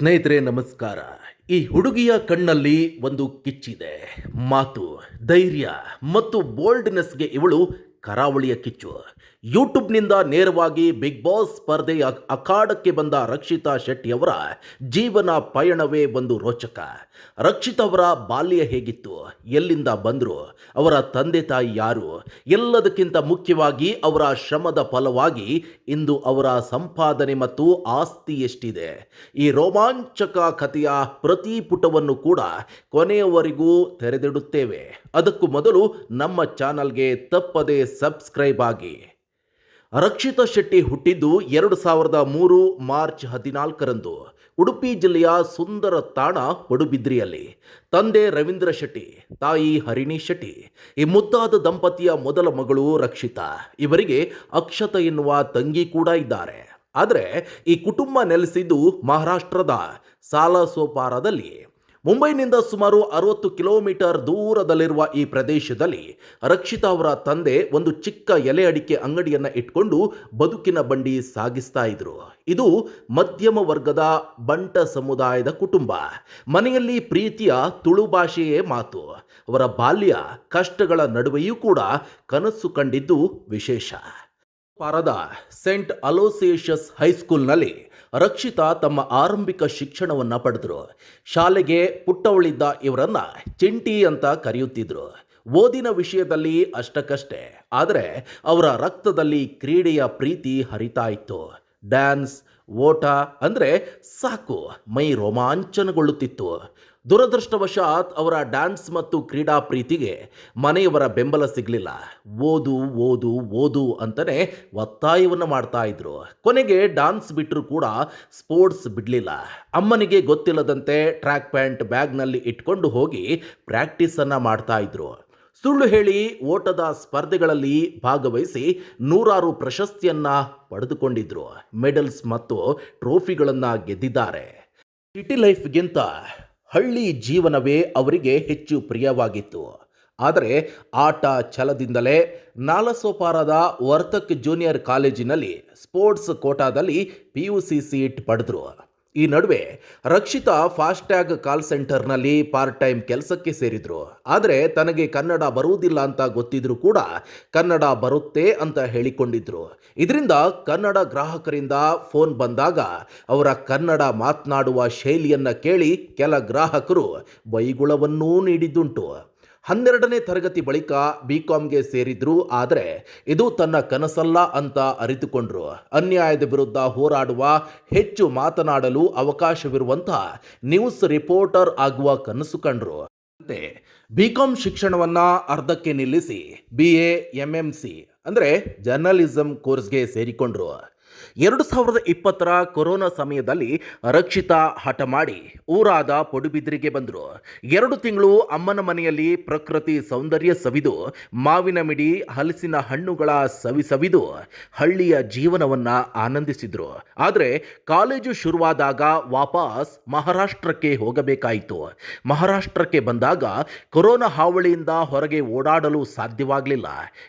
ಸ್ನೇಹಿತರೆ ನಮಸ್ಕಾರ. ಈ ಹುಡುಗಿಯ ಕಣ್ಣಲ್ಲಿ ಒಂದು ಕಿಚ್ಚಿದೆ. ಮಾತು ಧೈರ್ಯ ಮತ್ತು ಬೋಲ್ಡ್ನೆಸ್ಗೆ ಇವಳು ಕರಾವಳಿಯ ಕಿಚ್ಚು. ಯೂಟ್ಯೂಬ್ನಿಂದ ನೇರವಾಗಿ ಬಿಗ್ ಬಾಸ್ ಸ್ಪರ್ಧೆಯ ಅಖಾಡಕ್ಕೆ ಬಂದ ರಕ್ಷಿತಾ ಶೆಟ್ಟಿಯವರ ಜೀವನ ಪಯಣವೇ ಒಂದು ರೋಚಕ. ರಕ್ಷಿತ್ ಅವರ ಬಾಲ್ಯ ಹೇಗಿತ್ತು? ಎಲ್ಲಿಂದ ಬಂದರು? ಅವರ ತಂದೆ ತಾಯಿ ಯಾರು? ಎಲ್ಲದಕ್ಕಿಂತ ಮುಖ್ಯವಾಗಿ ಅವರ ಶ್ರಮದ ಫಲವಾಗಿ ಇಂದು ಅವರ ಸಂಪಾದನೆ ಮತ್ತು ಆಸ್ತಿ ಎಷ್ಟಿದೆ ಈ ರೋಮಾಂಚಕ ಕಥೆಯ ಪ್ರತಿ ಪುಟವನ್ನು ಕೂಡ ಕೊನೆಯವರೆಗೂ ತೆರೆದಿಡುತ್ತೇವೆ. ಅದಕ್ಕೂ ಮೊದಲು ನಮ್ಮ ಚಾನಲ್ಗೆ ತಪ್ಪದೇ ಸಬ್ಸ್ಕ್ರೈಬ್ ಆಗಿ. ರಕ್ಷಿತಾ ಶೆಟ್ಟಿ ಹುಟ್ಟಿದ್ದು ಎರಡು ಸಾವಿರದ ಮೂರು ಮಾರ್ಚ್ ಹದಿನಾಲ್ಕರಂದು. ಉಡುಪಿ ಜಿಲ್ಲೆಯ ಸುಂದರ ತಾಣ ಪಡುಬಿದ್ರಿಯಲ್ಲಿ ತಂದೆ ರವೀಂದ್ರ ಶೆಟ್ಟಿ, ತಾಯಿ ಹರಿಣಿ ಶೆಟ್ಟಿ, ಈ ಮುದ್ದಾದ ದಂಪತಿಯ ಮೊದಲ ಮಗಳು ರಕ್ಷಿತಾ. ಇವರಿಗೆ ಅಕ್ಷತ ಎನ್ನುವ ತಂಗಿ ಕೂಡ ಇದ್ದಾರೆ. ಆದರೆ ಈ ಕುಟುಂಬ ನೆಲೆಸಿದ್ದು ಮಹಾರಾಷ್ಟ್ರದ ಸಾಲಸೋಪಾರದಲ್ಲಿ. ಮುಂಬೈನಿಂದ ಸುಮಾರು ಅರವತ್ತು ಕಿಲೋಮೀಟರ್ ದೂರದಲ್ಲಿರುವ ಈ ಪ್ರದೇಶದಲ್ಲಿ ರಕ್ಷಿತಾ ಅವರ ತಂದೆ ಒಂದು ಚಿಕ್ಕ ಎಲೆ ಅಡಿಕೆ ಅಂಗಡಿಯನ್ನು ಇಟ್ಕೊಂಡು ಬದುಕಿನ ಬಂಡಿ ಸಾಗಿಸ್ತಾ ಇದ್ರು. ಇದು ಮಧ್ಯಮ ವರ್ಗದ ಬಂಟ ಸಮುದಾಯದ ಕುಟುಂಬ. ಮನೆಯಲ್ಲಿ ಪ್ರೀತಿಯ ತುಳು ಭಾಷೆಯೇ ಮಾತು. ಅವರ ಬಾಲ್ಯ ಕಷ್ಟಗಳ ನಡುವೆಯೂ ಕೂಡ ಕನಸು ಕಂಡಿದ್ದು ವಿಶೇಷ. ಪಾರದ ಸೆಂಟ್ ಅಲೋಸಿಯೇಷಸ್ ಹೈಸ್ಕೂಲ್ನಲ್ಲಿ ರಕ್ಷಿತಾ ತಮ್ಮ ಆರಂಭಿಕ ಶಿಕ್ಷಣವನ್ನು ಪಡೆದರು. ಶಾಲೆಗೆ ಪುಟ್ಟವಳಿದ್ದ ಇವರನ್ನ ಚಿಂಟಿ ಅಂತ ಕರೆಯುತ್ತಿದ್ರು. ಓದಿನ ವಿಷಯದಲ್ಲಿ ಅಷ್ಟಕ್ಕಷ್ಟೇ, ಆದರೆ ಅವರ ರಕ್ತದಲ್ಲಿ ಕ್ರೀಡೆಯ ಪ್ರೀತಿ ಹರಿತಾ ಇತ್ತು. ಡ್ಯಾನ್ಸ್, ಓಟ ಅಂದರೆ ಸಾಕು, ಮೈ ರೋಮಾಂಚನಗೊಳ್ಳುತ್ತಿತ್ತು. ದುರದೃಷ್ಟವಶಾತ್ ಅವರ ಡ್ಯಾನ್ಸ್ ಮತ್ತು ಕ್ರೀಡಾ ಪ್ರೀತಿಗೆ ಮನೆಯವರ ಬೆಂಬಲ ಸಿಗಲಿಲ್ಲ. ಓದು ಓದು ಓದು ಅಂತಲೇ ಒತ್ತಾಯವನ್ನು ಮಾಡ್ತಾ ಇದ್ರು. ಕೊನೆಗೆ ಡ್ಯಾನ್ಸ್ ಬಿಟ್ಟರು ಕೂಡ ಸ್ಪೋರ್ಟ್ಸ್ ಬಿಡಲಿಲ್ಲ. ಅಮ್ಮನಿಗೆ ಗೊತ್ತಿಲ್ಲದಂತೆ ಟ್ರ್ಯಾಕ್ ಪ್ಯಾಂಟ್ ಬ್ಯಾಗ್ನಲ್ಲಿ ಇಟ್ಕೊಂಡು ಹೋಗಿ ಪ್ರಾಕ್ಟೀಸನ್ನು ಮಾಡ್ತಾ ಇದ್ರು. ಸುಳ್ಳು ಹೇಳಿ ಓಟದ ಸ್ಪರ್ಧೆಗಳಲ್ಲಿ ಭಾಗವಹಿಸಿ ನೂರಾರು ಪ್ರಶಸ್ತಿಯನ್ನ ಪಡೆದುಕೊಂಡಿದ್ರು. ಮೆಡಲ್ಸ್ ಮತ್ತು ಟ್ರೋಫಿಗಳನ್ನು ಗೆದ್ದಿದ್ದಾರೆ. ಸಿಟಿ ಲೈಫ್ಗಿಂತ ಹಳ್ಳಿ ಜೀವನವೇ ಅವರಿಗೆ ಹೆಚ್ಚು ಪ್ರಿಯವಾಗಿತ್ತು. ಆದರೆ ಆಟ ಛಲದಿಂದಲೇ ನಾಲಸೋಪಾರದ ವರ್ತಕ್ ಜೂನಿಯರ್ ಕಾಲೇಜಿನಲ್ಲಿ ಸ್ಪೋರ್ಟ್ಸ್ ಕೋಟಾದಲ್ಲಿ ಪಿ ಯು ಸಿ ಸೀಟ್ ಪಡೆದರು. ಈ ನಡುವೆ ರಕ್ಷಿತಾ ಫಾಸ್ಟ್ಯಾಗ್ ಕಾಲ್ ಸೆಂಟರ್ನಲ್ಲಿ ಪಾರ್ಟ್ ಟೈಮ್ ಕೆಲಸಕ್ಕೆ ಸೇರಿದ್ರು. ಆದರೆ ತನಗೆ ಕನ್ನಡ ಬರುವುದಿಲ್ಲ ಅಂತ ಗೊತ್ತಿದ್ರು ಕೂಡ ಕನ್ನಡ ಬರುತ್ತೆ ಅಂತ ಹೇಳಿಕೊಂಡಿದ್ರು. ಇದರಿಂದ ಕನ್ನಡ ಗ್ರಾಹಕರಿಂದ ಫೋನ್ ಬಂದಾಗ ಅವರ ಕನ್ನಡ ಮಾತನಾಡುವ ಶೈಲಿಯನ್ನು ಕೇಳಿ ಕೆಲ ಗ್ರಾಹಕರು ಬೈಗುಳವನ್ನೂ ನೀಡಿದ್ದುಂಟು. ಹನ್ನೆರಡನೇ ತರಗತಿ ಬಳಿಕ ಬಿ ಕಾಮ್ಗೆ ಸೇರಿದ್ರು, ಆದರೆ ಇದು ತನ್ನ ಕನಸಲ್ಲ ಅಂತ ಅರಿತುಕೊಂಡ್ರು. ಅನ್ಯಾಯದ ವಿರುದ್ಧ ಹೋರಾಡುವ, ಹೆಚ್ಚು ಮಾತನಾಡಲು ಅವಕಾಶವಿರುವಂತಹ ನ್ಯೂಸ್ ರಿಪೋರ್ಟರ್ ಆಗುವ ಕನಸು ಕಂಡ್ರು. ಅಂತೆ ಬಿ ಕಾಮ್ ಶಿಕ್ಷಣವನ್ನ ಅರ್ಧಕ್ಕೆ ನಿಲ್ಲಿಸಿ, B A M M C ಅಂದರೆ ಜರ್ನಲಿಸಂ ಕೋರ್ಸ್ಗೆ ಸೇರಿಕೊಂಡ್ರು. ಎರಡು ಸಾವಿರದ ಇಪ್ಪತ್ತರ ಕೊರೋನಾ ಸಮಯದಲ್ಲಿ ರಕ್ಷಿತಾ ಹಠ ಮಾಡಿ ಊರಾದ ಪಡುಬಿದ್ರಿಗೆ ಬಂದರು. ಎರಡು ತಿಂಗಳು ಅಮ್ಮನ ಮನೆಯಲ್ಲಿ ಪ್ರಕೃತಿ ಸೌಂದರ್ಯ ಸವಿದು, ಮಾವಿನ ಮಿಡಿ, ಹಲಸಿನ ಹಣ್ಣುಗಳ ಸವಿ ಸವಿದು ಹಳ್ಳಿಯ ಜೀವನವನ್ನ ಆನಂದಿಸಿದರು. ಆದರೆ ಕಾಲೇಜು ಶುರುವಾದಾಗ ವಾಪಸ್ ಮಹಾರಾಷ್ಟ್ರಕ್ಕೆ ಹೋಗಬೇಕಾಯಿತು. ಮಹಾರಾಷ್ಟ್ರಕ್ಕೆ ಬಂದಾಗ ಕೊರೋನಾ ಹಾವಳಿಯಿಂದ ಹೊರಗೆ ಓಡಾಡಲು ಸಾಧ್ಯವಾಗಲಿಲ್ಲ.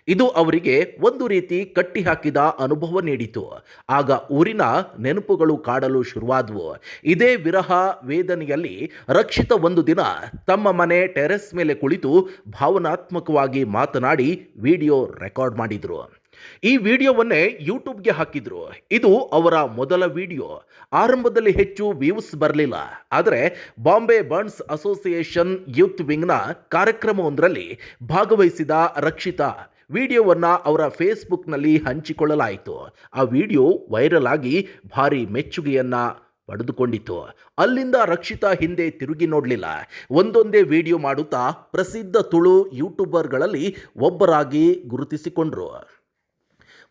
ಇದು ಅವರಿಗೆ ಒಂದು ರೀತಿ ಕಟ್ಟಿಹಾಕಿದ ಅನುಭವ ನೀಡಿತು. ಆಗ ಊರಿನ ನೆನಪುಗಳು ಕಾಡಲು ಶುರುವಾದವು. ಇದೇ ವಿರಹ ವೇದನೆಯಲ್ಲಿ ರಕ್ಷಿತ ಒಂದು ದಿನ ತಮ್ಮ ಮನೆ ಟೆರೆಸ್ ಮೇಲೆ ಕುಳಿತು ಭಾವನಾತ್ಮಕವಾಗಿ ಮಾತನಾಡಿ ವಿಡಿಯೋ ರೆಕಾರ್ಡ್ ಮಾಡಿದ್ರು. ಈ ವಿಡಿಯೋವನ್ನೇ ಯೂಟ್ಯೂಬ್ಗೆ ಹಾಕಿದ್ರು. ಇದು ಅವರ ಮೊದಲ ವಿಡಿಯೋ. ಆರಂಭದಲ್ಲಿ ಹೆಚ್ಚು ವ್ಯೂಸ್ ಬರಲಿಲ್ಲ. ಆದರೆ ಬಾಂಬೆ ಬರ್ನ್ಸ್ ಅಸೋಸಿಯೇಷನ್ ಯೂತ್ ವಿಂಗ್ನ ಕಾರ್ಯಕ್ರಮವೊಂದರಲ್ಲಿ ಭಾಗವಹಿಸಿದ ರಕ್ಷಿತಾ ವಿಡಿಯೋವನ್ನು ಅವರ ಫೇಸ್ಬುಕ್ನಲ್ಲಿ ಹಂಚಿಕೊಳ್ಳಲಾಯಿತು. ಆ ವಿಡಿಯೋ ವೈರಲ್ ಆಗಿ ಭಾರಿ ಮೆಚ್ಚುಗೆಯನ್ನು ಪಡೆದುಕೊಂಡಿತು ಅಲ್ಲಿಂದ ರಕ್ಷಿತಾ ಹಿಂದೆ ತಿರುಗಿ ನೋಡಲಿಲ್ಲ. ಒಂದೊಂದೇ ವಿಡಿಯೋ ಮಾಡುತ್ತಾ ಪ್ರಸಿದ್ಧ ತುಳು ಯೂಟ್ಯೂಬರ್ಗಳಲ್ಲಿ ಒಬ್ಬರಾಗಿ ಗುರುತಿಸಿಕೊಂಡ್ರು.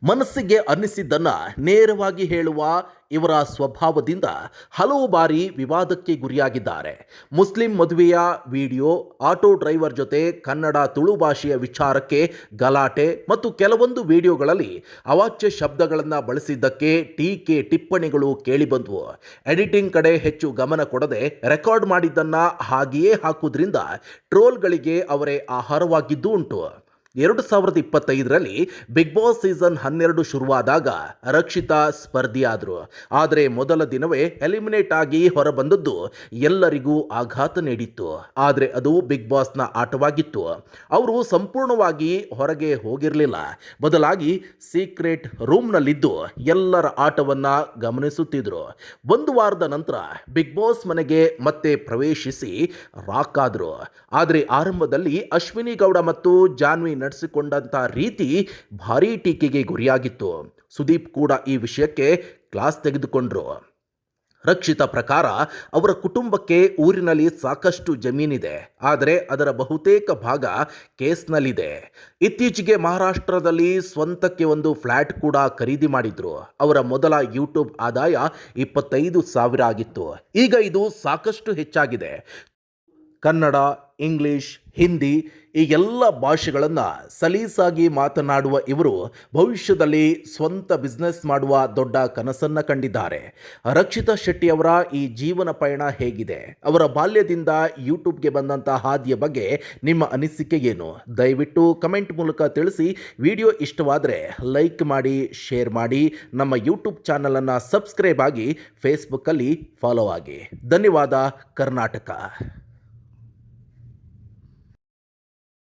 ಮನಸ್ಸಿಗೆ ಅನ್ನಿಸಿದ್ದನ್ನು ನೇರವಾಗಿ ಹೇಳುವ ಇವರ ಸ್ವಭಾವದಿಂದ ಹಲವು ಬಾರಿ ವಿವಾದಕ್ಕೆ ಗುರಿಯಾಗಿದ್ದಾರೆ. ಮುಸ್ಲಿಂ ಮದುವೆಯ ವಿಡಿಯೋ, ಆಟೋ ಡ್ರೈವರ್ ಜೊತೆ ಕನ್ನಡ ತುಳು ಭಾಷೆಯ ವಿಚಾರಕ್ಕೆ ಗಲಾಟೆ ಮತ್ತು ಕೆಲವೊಂದು ವಿಡಿಯೋಗಳಲ್ಲಿ ಅವಾಚ್ಯ ಶಬ್ದಗಳನ್ನು ಬಳಸಿದ್ದಕ್ಕೆ ಟೀಕೆ ಟಿಪ್ಪಣಿಗಳು ಕೇಳಿಬಂದವು. ಎಡಿಟಿಂಗ್ ಕಡೆ ಹೆಚ್ಚು ಗಮನ ಕೊಡದೆ ರೆಕಾರ್ಡ್ ಮಾಡಿದ್ದನ್ನು ಹಾಗೆಯೇ ಹಾಕುವುದರಿಂದ ಟ್ರೋಲ್ಗಳಿಗೆ ಅವರೇ ಆಹಾರವಾಗಿದ್ದು ಉಂಟು. ಎರಡು ಸಾವಿರದ ಇಪ್ಪತ್ತೈದರಲ್ಲಿ ಬಿಗ್ ಬಾಸ್ ಸೀಸನ್ ಹನ್ನೆರಡು ಶುರುವಾದಾಗ ರಕ್ಷಿತಾ ಸ್ಪರ್ಧಿಯಾದರು. ಆದರೆ ಮೊದಲ ದಿನವೇ ಎಲಿಮಿನೇಟ್ ಆಗಿ ಹೊರಬಂದದ್ದು ಎಲ್ಲರಿಗೂ ಆಘಾತ ನೀಡಿತ್ತು. ಆದರೆ ಅದು ಬಿಗ್ ಬಾಸ್ನ ಆಟವಾಗಿತ್ತು. ಅವರು ಸಂಪೂರ್ಣವಾಗಿ ಹೊರಗೆ ಹೋಗಿರಲಿಲ್ಲ. ಬದಲಾಗಿ ಸೀಕ್ರೆಟ್ ರೂಮ್ನಲ್ಲಿದ್ದು ಎಲ್ಲರ ಆಟವನ್ನು ಗಮನಿಸುತ್ತಿದ್ದರು ಒಂದು ವಾರದ ನಂತರ ಬಿಗ್ ಬಾಸ್ ಮನೆಗೆ ಮತ್ತೆ ಪ್ರವೇಶಿಸಿ ರಾಕ್ ಆದರು. ಆದರೆ ಆರಂಭದಲ್ಲಿ ಅಶ್ವಿನಿ ಗೌಡ ಮತ್ತು ಜಾನ್ವಿ ನಡೆಸಿಕೊಂಡಂತ ರೀತಿ ಭಾರೀ ಟೀಕೆಗೆ ಗುರಿಯಾಗಿತ್ತು. ಸುದೀಪ್ ಕೂಡ ಈ ವಿಷಯಕ್ಕೆ ಕ್ಲಾಸ್ ತೆಗೆದುಕೊಂಡ್ರು. ರಕ್ಷಿತ ಪ್ರಕಾರ ಅವರ ಕುಟುಂಬಕ್ಕೆ ಊರಿನಲ್ಲಿ ಸಾಕಷ್ಟು ಜಮೀನಿದೆ. ಆದರೆ ಅದರ ಬಹುತೇಕ ಭಾಗ ಕೇಸ್ನಲ್ಲಿದೆ. ಇತ್ತೀಚೆಗೆ ಮಹಾರಾಷ್ಟ್ರದಲ್ಲಿ ಸ್ವಂತಕ್ಕೆ ಒಂದು ಫ್ಲ್ಯಾಟ್ ಕೂಡ ಖರೀದಿ ಮಾಡಿದ್ರು. ಅವರ ಮೊದಲ ಯೂಟ್ಯೂಬ್ ಆದಾಯ ಇಪ್ಪತ್ತೈದು ಸಾವಿರ ಆಗಿತ್ತು. ಈಗ ಇದು ಸಾಕಷ್ಟು ಹೆಚ್ಚಾಗಿದೆ. ಕನ್ನಡ ಇಂಗ್ಲಿಷ್, ಹಿಂದಿ ಈ ಎಲ್ಲ ಭಾಷೆಗಳನ್ನು ಸಲೀಸಾಗಿ ಮಾತನಾಡುವ ಇವರು ಭವಿಷ್ಯದಲ್ಲಿ ಸ್ವಂತ ಬಿಸ್ನೆಸ್ ಮಾಡುವ ದೊಡ್ಡ ಕನಸನ್ನು ಕಂಡಿದ್ದಾರೆ. ರಕ್ಷಿತ ಶೆಟ್ಟಿ ಅವರ ಈ ಜೀವನ ಪಯಣ ಹೇಗಿದೆ? ಅವರ ಬಾಲ್ಯದಿಂದ ಯೂಟ್ಯೂಬ್ಗೆ ಬಂದಂಥ ಹಾದಿಯ ಬಗ್ಗೆ ನಿಮ್ಮ ಅನಿಸಿಕೆ ಏನು? ದಯವಿಟ್ಟು ಕಮೆಂಟ್ ಮೂಲಕ ತಿಳಿಸಿ. ವಿಡಿಯೋ ಇಷ್ಟವಾದರೆ ಲೈಕ್ ಮಾಡಿ, ಶೇರ್ ಮಾಡಿ. ನಮ್ಮ ಯೂಟ್ಯೂಬ್ ಚಾನಲನ್ನು ಸಬ್ಸ್ಕ್ರೈಬ್ ಆಗಿ ಫೇಸ್ಬುಕ್ಕಲ್ಲಿ ಫಾಲೋ ಆಗಿ. ಧನ್ಯವಾದ. ಕರ್ನಾಟಕ.